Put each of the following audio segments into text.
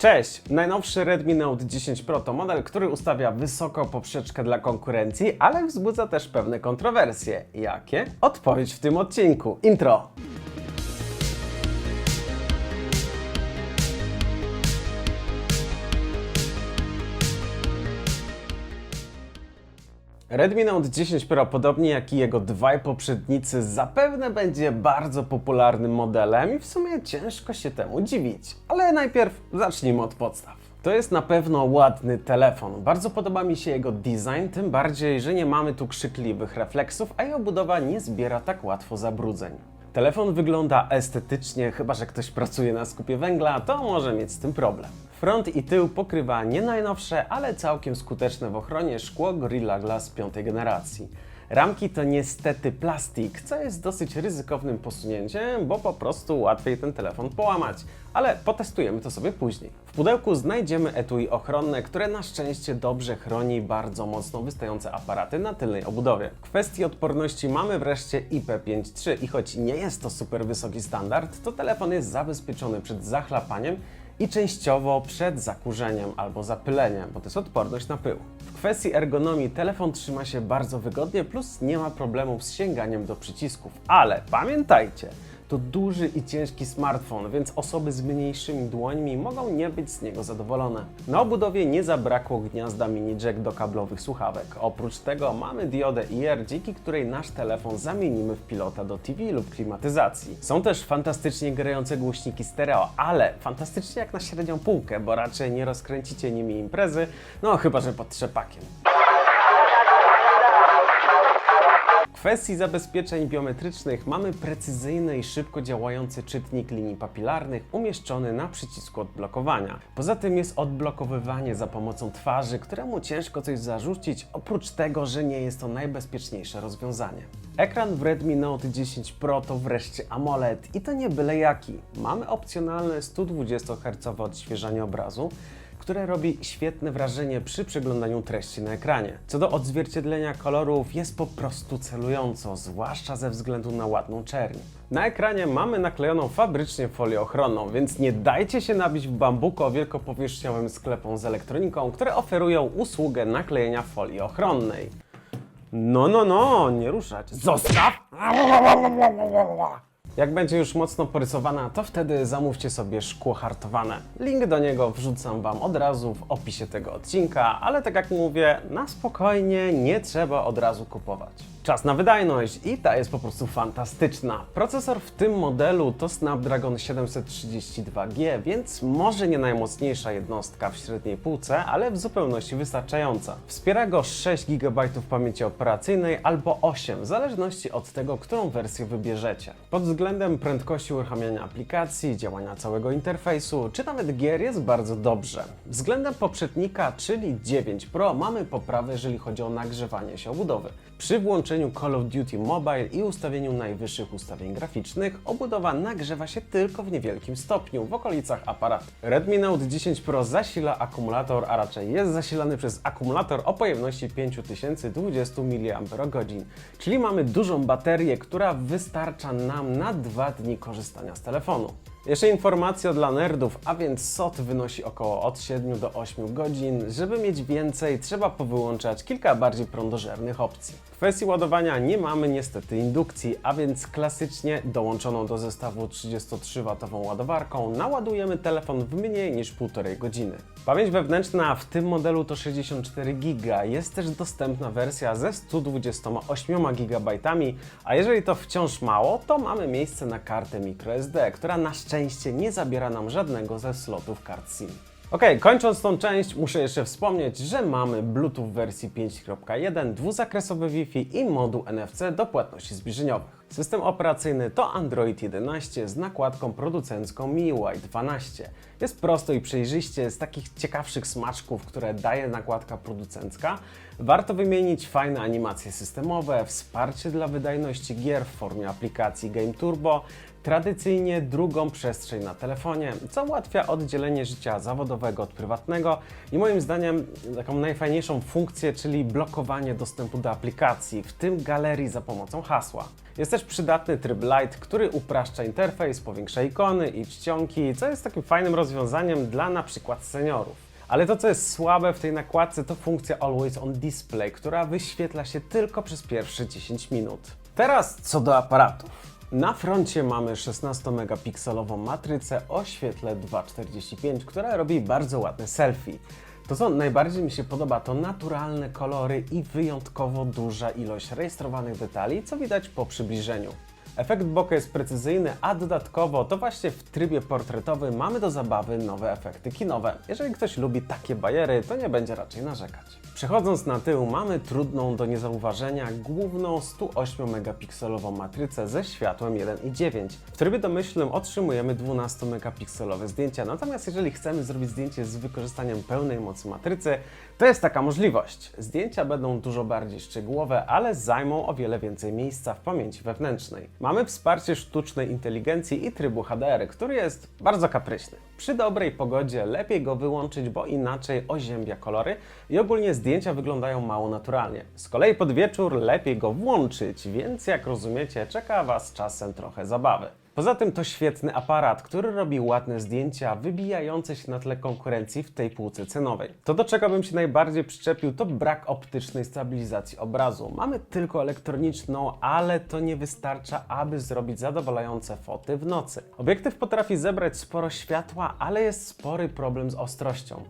Cześć! Najnowszy Redmi Note 10 Pro to model, który ustawia wysoką poprzeczkę dla konkurencji, ale wzbudza też pewne kontrowersje. Jakie? Odpowiedź w tym odcinku. Intro! Redmi Note 10 Pro, podobnie jak i jego dwaj poprzednicy, zapewne będzie bardzo popularnym modelem i w sumie ciężko się temu dziwić. Ale najpierw zacznijmy od podstaw. To jest na pewno ładny telefon. Bardzo podoba mi się jego design, tym bardziej, że nie mamy tu krzykliwych refleksów, a jego budowa nie zbiera tak łatwo zabrudzeń. Telefon wygląda estetycznie, chyba że ktoś pracuje na skupie węgla, to może mieć z tym problem. Front i tył pokrywa nie najnowsze, ale całkiem skuteczne w ochronie szkło Gorilla Glass piątej generacji. Ramki to niestety plastik, co jest dosyć ryzykownym posunięciem, bo po prostu łatwiej ten telefon połamać. Ale potestujemy to sobie później. W pudełku znajdziemy etui ochronne, które na szczęście dobrze chroni bardzo mocno wystające aparaty na tylnej obudowie. W kwestii odporności mamy wreszcie IP53 i choć nie jest to super wysoki standard, to telefon jest zabezpieczony przed zachlapaniem i częściowo przed zakurzeniem albo zapyleniem, bo to jest odporność na pył. W kwestii ergonomii telefon trzyma się bardzo wygodnie, plus nie ma problemów z sięganiem do przycisków. Ale pamiętajcie, to duży i ciężki smartfon, więc osoby z mniejszymi dłońmi mogą nie być z niego zadowolone. Na obudowie nie zabrakło gniazda mini jack do kablowych słuchawek. Oprócz tego mamy diodę IR, dzięki której nasz telefon zamienimy w pilota do TV lub klimatyzacji. Są też fantastycznie grające głośniki stereo, ale fantastycznie jak na średnią półkę, bo raczej nie rozkręcicie nimi imprezy, no chyba że pod trzepakiem. W kwestii zabezpieczeń biometrycznych mamy precyzyjny i szybko działający czytnik linii papilarnych umieszczony na przycisku odblokowania. Poza tym jest odblokowywanie za pomocą twarzy, któremu ciężko coś zarzucić, oprócz tego, że nie jest to najbezpieczniejsze rozwiązanie. Ekran w Redmi Note 10 Pro to wreszcie AMOLED i to nie byle jaki. Mamy opcjonalne 120 Hz odświeżanie obrazu, które robi świetne wrażenie przy przeglądaniu treści na ekranie. Co do odzwierciedlenia kolorów, jest po prostu celująco, zwłaszcza ze względu na ładną czerń. Na ekranie mamy naklejoną fabrycznie folię ochronną, więc nie dajcie się nabić w bambuko wielkopowierzchniowym sklepom z elektroniką, które oferują usługę naklejenia folii ochronnej. No, no, no, nie ruszać. Zostaw! Jak będzie już mocno porysowana, to wtedy zamówcie sobie szkło hartowane. Link do niego wrzucam Wam od razu w opisie tego odcinka, ale tak jak mówię, na spokojnie nie trzeba od razu kupować. Czas na wydajność i ta jest po prostu fantastyczna. Procesor w tym modelu to Snapdragon 732G, więc może nie najmocniejsza jednostka w średniej półce, ale w zupełności wystarczająca. Wspiera go 6 GB pamięci operacyjnej albo 8, w zależności od tego, którą wersję wybierzecie. Pod względem prędkości uruchamiania aplikacji, działania całego interfejsu, czy nawet gier jest bardzo dobrze. Względem poprzednika, czyli 9 Pro, mamy poprawę, jeżeli chodzi o nagrzewanie się obudowy. Przy włączeniu Call of Duty Mobile i ustawieniu najwyższych ustawień graficznych, obudowa nagrzewa się tylko w niewielkim stopniu, w okolicach aparatu. Redmi Note 10 Pro zasila akumulator, a raczej jest zasilany przez akumulator o pojemności 5020 mAh, czyli mamy dużą baterię, która wystarcza nam na 2 dni korzystania z telefonu. Jeszcze informacja dla nerdów, a więc SOT wynosi około od 7 do 8 godzin. Żeby mieć więcej, trzeba powyłączać kilka bardziej prądożernych opcji. W kwestii ładowania nie mamy niestety indukcji, a więc klasycznie dołączoną do zestawu 33W ładowarką naładujemy telefon w mniej niż 1,5 godziny. Pamięć wewnętrzna w tym modelu to 64 GB. Jest też dostępna wersja ze 128 GB, a jeżeli to wciąż mało, to mamy miejsce na kartę microSD, która na szczęście nie zabiera nam żadnego ze slotów kart SIM. Ok, kończąc tą część, muszę jeszcze wspomnieć, że mamy Bluetooth wersji 5.1, dwuzakresowy Wi-Fi i moduł NFC do płatności zbliżeniowych. System operacyjny to Android 11 z nakładką producencką MIUI 12. Jest prosto i przejrzyście, z takich ciekawszych smaczków, które daje nakładka producencka. Warto wymienić fajne animacje systemowe, wsparcie dla wydajności gier w formie aplikacji Game Turbo, tradycyjnie drugą przestrzeń na telefonie, co ułatwia oddzielenie życia zawodowego od prywatnego i moim zdaniem taką najfajniejszą funkcję, czyli blokowanie dostępu do aplikacji, w tym galerii za pomocą hasła. Jest też przydatny tryb Lite, który upraszcza interfejs, powiększa ikony i czcionki, co jest takim fajnym rozwiązaniem dla na przykład seniorów. Ale to, co jest słabe w tej nakładce, to funkcja Always On Display, która wyświetla się tylko przez pierwsze 10 minut. Teraz co do aparatów. Na froncie mamy 16-megapikselową matrycę o świetle 2,45, która robi bardzo ładne selfie. To, co najbardziej mi się podoba, to naturalne kolory i wyjątkowo duża ilość rejestrowanych detali, co widać po przybliżeniu. Efekt bokeh jest precyzyjny, a dodatkowo to właśnie w trybie portretowym mamy do zabawy nowe efekty kinowe. Jeżeli ktoś lubi takie bajery, to nie będzie raczej narzekać. Przechodząc na tył, mamy trudną do niezauważenia główną 108-megapikselową matrycę ze światłem 1.9. W trybie domyślnym otrzymujemy 12-megapikselowe zdjęcia, natomiast jeżeli chcemy zrobić zdjęcie z wykorzystaniem pełnej mocy matrycy, to jest taka możliwość. Zdjęcia będą dużo bardziej szczegółowe, ale zajmą o wiele więcej miejsca w pamięci wewnętrznej. Mamy wsparcie sztucznej inteligencji i trybu HDR, który jest bardzo kapryśny. Przy dobrej pogodzie lepiej go wyłączyć, bo inaczej oziębia kolory i ogólnie zdjęcia wyglądają mało naturalnie. Z kolei pod wieczór lepiej go włączyć, więc jak rozumiecie, czeka Was czasem trochę zabawy. Poza tym to świetny aparat, który robi ładne zdjęcia, wybijające się na tle konkurencji w tej półce cenowej. To, do czego bym się najbardziej przyczepił, to brak optycznej stabilizacji obrazu. Mamy tylko elektroniczną, ale to nie wystarcza, aby zrobić zadowalające foty w nocy. Obiektyw potrafi zebrać sporo światła, ale jest spory problem z ostrością.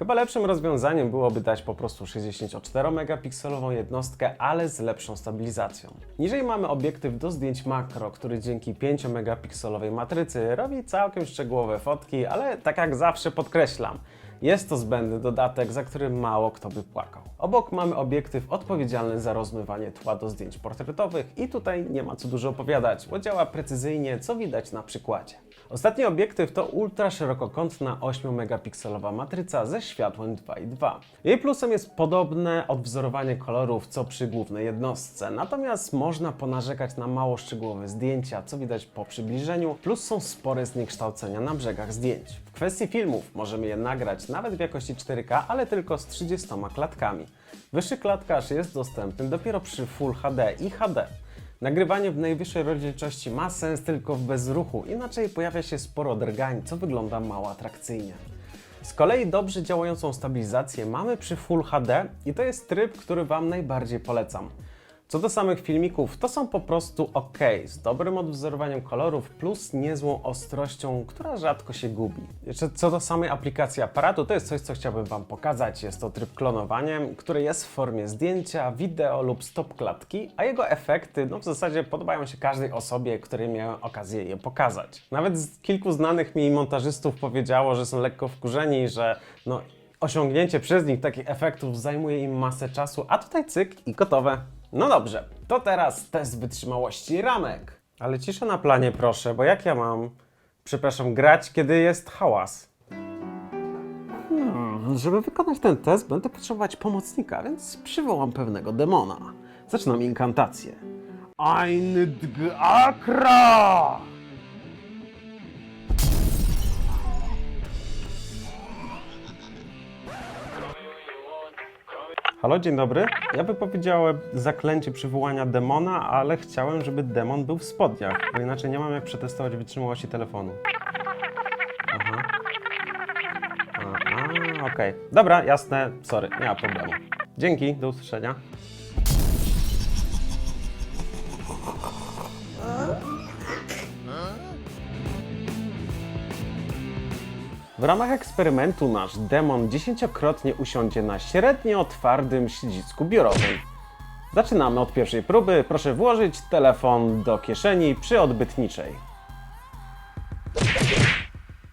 Chyba lepszym rozwiązaniem byłoby dać po prostu 64-megapikselową jednostkę, ale z lepszą stabilizacją. Niżej mamy obiektyw do zdjęć makro, który dzięki 5-megapikselowej matrycy robi całkiem szczegółowe fotki, ale tak jak zawsze podkreślam, jest to zbędny dodatek, za który mało kto by płakał. Obok mamy obiektyw odpowiedzialny za rozmywanie tła do zdjęć portretowych i tutaj nie ma co dużo opowiadać, bo działa precyzyjnie, co widać na przykładzie. Ostatni obiektyw to ultra szerokokątna 8-megapikselowa matryca ze światłem 2.2. Jej plusem jest podobne odwzorowanie kolorów co przy głównej jednostce, natomiast można ponarzekać na mało szczegółowe zdjęcia, co widać po przybliżeniu, plus są spore zniekształcenia na brzegach zdjęć. W kwestii filmów możemy je nagrać nawet w jakości 4K, ale tylko z 30 klatkami. Wyższy klatkarz jest dostępny dopiero przy Full HD i HD. Nagrywanie w najwyższej rozdzielczości ma sens tylko w bezruchu, inaczej pojawia się sporo drgań, co wygląda mało atrakcyjnie. Z kolei dobrze działającą stabilizację mamy przy Full HD i to jest tryb, który Wam najbardziej polecam. Co do samych filmików, to są po prostu ok, z dobrym odwzorowaniem kolorów plus niezłą ostrością, która rzadko się gubi. Jeszcze co do samej aplikacji aparatu, to jest coś, co chciałbym Wam pokazać. Jest to tryb klonowania, który jest w formie zdjęcia, wideo lub stop klatki, a jego efekty no w zasadzie podobają się każdej osobie, której miałem okazję je pokazać. Nawet kilku znanych mi montażystów powiedziało, że są lekko wkurzeni, że no osiągnięcie przez nich takich efektów zajmuje im masę czasu, a tutaj cyk i gotowe. No dobrze, to teraz test wytrzymałości ramek. Ale cisza na planie proszę, bo jak ja mam, przepraszam, grać, kiedy jest hałas? Hmm, żeby wykonać ten test, będę potrzebować pomocnika, więc przywołam pewnego demona. Zaczynam inkantację. Ein Akra! Halo, dzień dobry. Ja wypowiedziałem zaklęcie przywołania demona, ale chciałem, żeby demon był w spodniach, bo inaczej nie mam jak przetestować wytrzymałości telefonu. Aha. A, okej. Dobra, jasne, sorry, nie ma problemu. Dzięki, do usłyszenia. W ramach eksperymentu nasz demon dziesięciokrotnie usiądzie na średnio twardym siedzisku biurowym. Zaczynamy od pierwszej próby. Proszę włożyć telefon do kieszeni przy odbytniczej.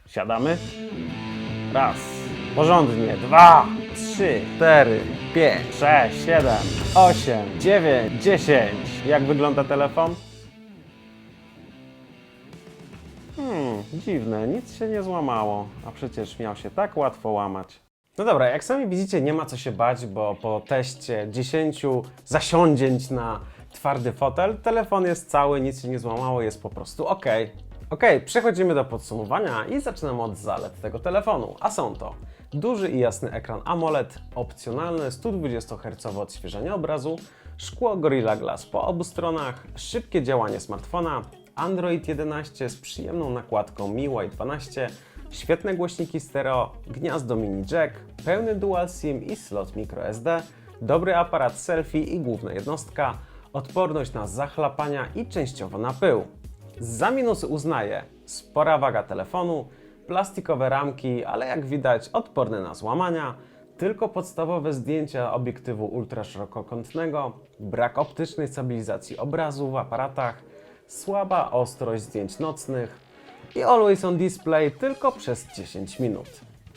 Siadamy. Raz. Porządnie. Dwa, trzy, cztery, pięć, sześć, siedem, osiem, dziewięć, dziesięć. Jak wygląda telefon? Dziwne, nic się nie złamało, a przecież miał się tak łatwo łamać. No dobra, jak sami widzicie, nie ma co się bać, bo po teście 10 zasiądzięć na twardy fotel, telefon jest cały, nic się nie złamało, jest po prostu ok. Ok, przechodzimy do podsumowania i zaczynamy od zalet tego telefonu, a są to duży i jasny ekran AMOLED, opcjonalne 120 Hz odświeżenie obrazu, szkło Gorilla Glass po obu stronach, szybkie działanie smartfona, Android 11 z przyjemną nakładką MIUI 12, świetne głośniki stereo, gniazdo mini jack, pełny dual SIM i slot microSD, dobry aparat selfie i główna jednostka, odporność na zachlapania i częściowo na pył. Za minusy uznaję spora waga telefonu, plastikowe ramki, ale jak widać odporne na złamania, tylko podstawowe zdjęcia obiektywu ultraszerokokątnego, brak optycznej stabilizacji obrazu w aparatach, słaba ostrość zdjęć nocnych i Always on Display tylko przez 10 minut.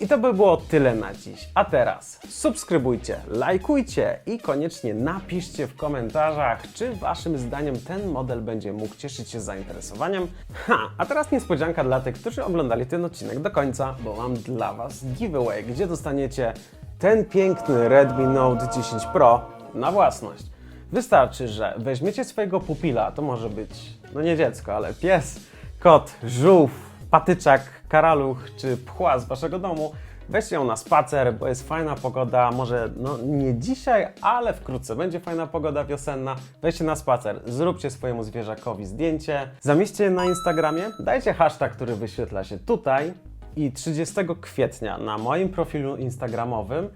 I to by było tyle na dziś. A teraz subskrybujcie, lajkujcie i koniecznie napiszcie w komentarzach, czy waszym zdaniem ten model będzie mógł cieszyć się zainteresowaniem. Ha, a teraz niespodzianka dla tych, którzy oglądali ten odcinek do końca, bo mam dla was giveaway, gdzie dostaniecie ten piękny Redmi Note 10 Pro na własność. Wystarczy, że weźmiecie swojego pupila, to może być, no nie dziecko, ale pies, kot, żółw, patyczak, karaluch czy pchła z waszego domu, weźcie ją na spacer, bo jest fajna pogoda, może no nie dzisiaj, ale wkrótce będzie fajna pogoda wiosenna. Weźcie na spacer, zróbcie swojemu zwierzakowi zdjęcie, zamieśćcie je na Instagramie, dajcie hashtag, który wyświetla się tutaj i 30 kwietnia na moim profilu instagramowym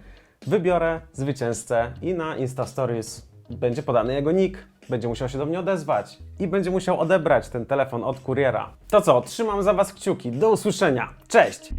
wybiorę zwycięzcę i na Insta Stories będzie podany jego nick, będzie musiał się do mnie odezwać i będzie musiał odebrać ten telefon od kuriera. To co, trzymam za Was kciuki, do usłyszenia, cześć!